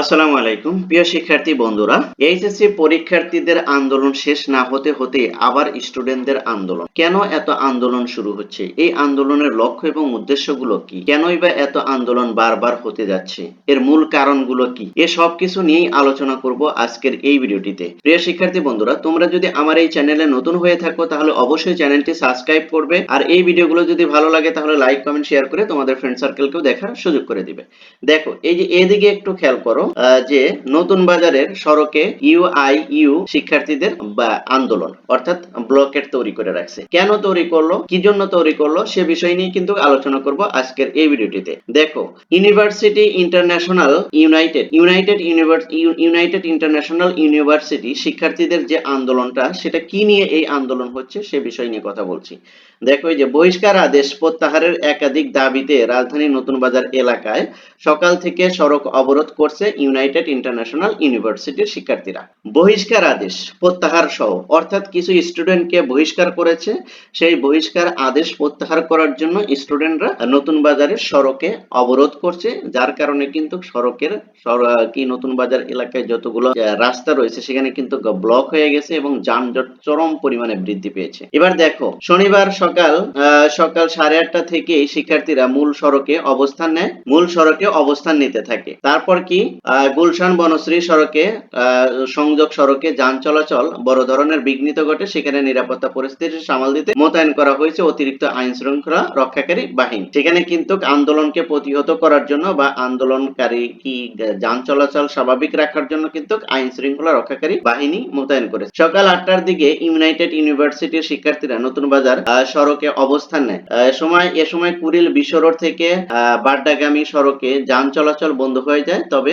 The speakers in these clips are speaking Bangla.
আসসালামু আলাইকুম। প্রিয় শিক্ষার্থী বন্ধুরা, এইচএসসি পরীক্ষার্থীদের আন্দোলন শেষ না হতে হতে আবার স্টুডেন্টদের আন্দোলন। কেন এত আন্দোলন শুরু হচ্ছে? এই আন্দোলনের লক্ষ্য এবং উদ্দেশ্যগুলো কি? কেনই বা এত আন্দোলন বারবার হতে যাচ্ছে? এর মূল কারণগুলো কি? এ সব কিছু নিয়েই আলোচনা করব আজকের এই ভিডিওটিতে। প্রিয় শিক্ষার্থী বন্ধুরা, তোমরা যদি আমার এই চ্যানেলে নতুন হয়ে থাকো, তাহলে অবশ্যই চ্যানেলটি সাবস্ক্রাইব করবে। আর এই ভিডিওগুলো যদি ভালো লাগে, তাহলে লাইক, কমেন্ট, শেয়ার করে তোমাদের ফ্রেন্ড সার্কেলকেও দেখার সুযোগ করে দিবে। দেখো, এই যে এদিকে একটু খেয়াল করো যে নতুন বাজারের সড়কে ইউআইইউ শিক্ষার্থীদের আন্দোলন, অর্থাৎ ব্লকেট তৈরি করে রাখছে। কেন তৈরি করল? কি জন্য তৈরি করল? সে বিষয় নিয়ে কিন্তু আলোচনা করব আজকের এই ভিডিওটিতে। দেখো university international united united united international university শিক্ষার্থীদের যে আন্দোলনটা, সেটা কি নিয়ে এই আন্দোলন হচ্ছে, সে বিষয় নিয়ে কথা বলছি। দেখো যে বহিষ্কার আদেশ প্রত্যাহারের একাধিক দাবিতে রাজধানীর নতুন বাজার এলাকায় সকাল থেকে সড়ক অবরোধ করছে ইউনাইটেড ইন্টারন্যাশনাল ইউনিভার্সিটির শিক্ষার্থীরা। বহিষ্কার আদেশ প্রত্যাহার সহ, অর্থাৎ কিছু স্টুডেন্টকে বহিষ্কার করেছে, সেই বহিষ্কার আদেশ প্রত্যাহার করার জন্য স্টুডেন্টরা নতুন বাজারের সড়কে অবরোধ করছে, যার কারণে কিন্তু সড়কের কি নতুন বাজার এলাকায় যতগুলো রাস্তা রয়েছে, সেখানে কিন্তু ব্লক হয়ে গেছে এবং যানজট চরম পরিমাণে বৃদ্ধি পেয়েছে। এবার দেখো, শনিবার সকাল সকাল সাড়ে আটটা থেকেই শিক্ষার্থীরা মূল সড়কে অবস্থান নেয়, মূল সড়কে অবস্থান নিতে থাকে। তারপর কি? গুলশান বনশ্রী সড়কে সংযোগ সড়কে যান চলাচল বড় ধরনের বিঘ্নিত ঘটে। সেখানে নিরাপত্তা পরিস্থিতি সামাল দিতে মোতায়েন করা হয়েছে অতিরিক্ত আইন শৃঙ্খলা রক্ষাকারী বাহিনী। সেখানে কিন্তু আন্দোলনকে প্রতিহত করার জন্য বা আন্দোলনকারী কি যান চলাচল স্বাভাবিক রাখার জন্য কিন্তু আইন শৃঙ্খলা রক্ষাকারী বাহিনী মোতায়েন করেছে। সকাল আটটার দিকে ইউনাইটেড ইউনিভার্সিটির শিক্ষার্থীরা নতুন বাজার সড়কে অবস্থান নেয়। সময়, এ সময় কুড়িল বিশ্ব রোড থেকে বাড্ডাগামী সড়কে যান চলাচল বন্ধ হয়ে যায়। তবে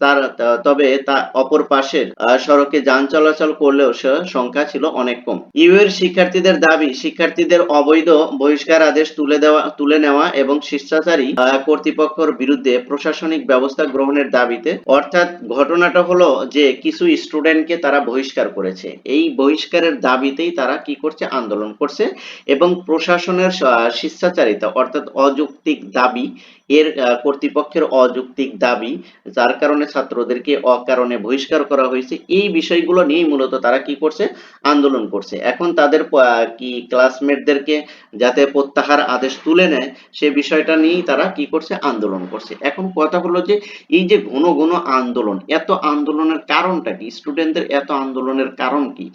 তার তবে তা অপর পাশের সড়কে যান চলাচল করলেও সে সংখ্যা ছিল অনেক কম। ইউ এর শিক্ষার্থীদের দাবি, শিক্ষার্থীদের অবৈধ বহিষ্কার আদেশ তুলে দেওয়া, তুলে নেওয়া এবং শিষ্টাচারী কর্তৃপক্ষের বিরুদ্ধে প্রশাসনিক ব্যবস্থা গ্রহণের দাবিতে, অর্থাৎ ঘটনাটা হলো যে কিছু স্টুডেন্টকে তারা বহিষ্কার করেছে। এই বহিষ্কারের দাবিতেই তারা কি করছে, আন্দোলন করছে এবং প্রশাসনের শিষ্টাচারিতা, অর্থাৎ অযৌক্তিক দাবি, এর কর্তৃপক্ষের অযৌক্তিক দাবি, যার কারণে ছাত্রদেরকে অকারণে বহিষ্কার করা হয়েছে। এই বিষয়গুলো নিয়েই মূলত তারা কি করছে? আন্দোলন করছে। এখন তাদের কি ক্লাসমেটদেরকে যাতে প্রত্যাহার আদেশ তুলে নেয়, সে বিষয়টা নিয়েই তারা কি করছে? আন্দোলন করছে। এখন কথা হলো যে, এই যে ঘন ঘন আন্দোলন, এত আন্দোলনের কারণটা কি? স্টুডেন্টদের এত আন্দোলনের কারণ কি?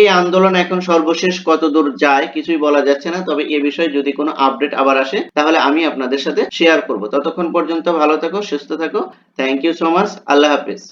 এই আন্দোলন এখন সর্বশেষ কতদূর যায় কিছুই বলা যাচ্ছে না। তবে এ বিষয়ে যদি কোনো আপডেট আবার আসে, তাহলে আমি আপনাদের সাথে শেয়ার করব। ততক্ষণ পর্যন্ত ভালো থাকো, সুস্থ থাকো। থ্যাংক ইউ সো মাচ আল্লাহ হাফেজ।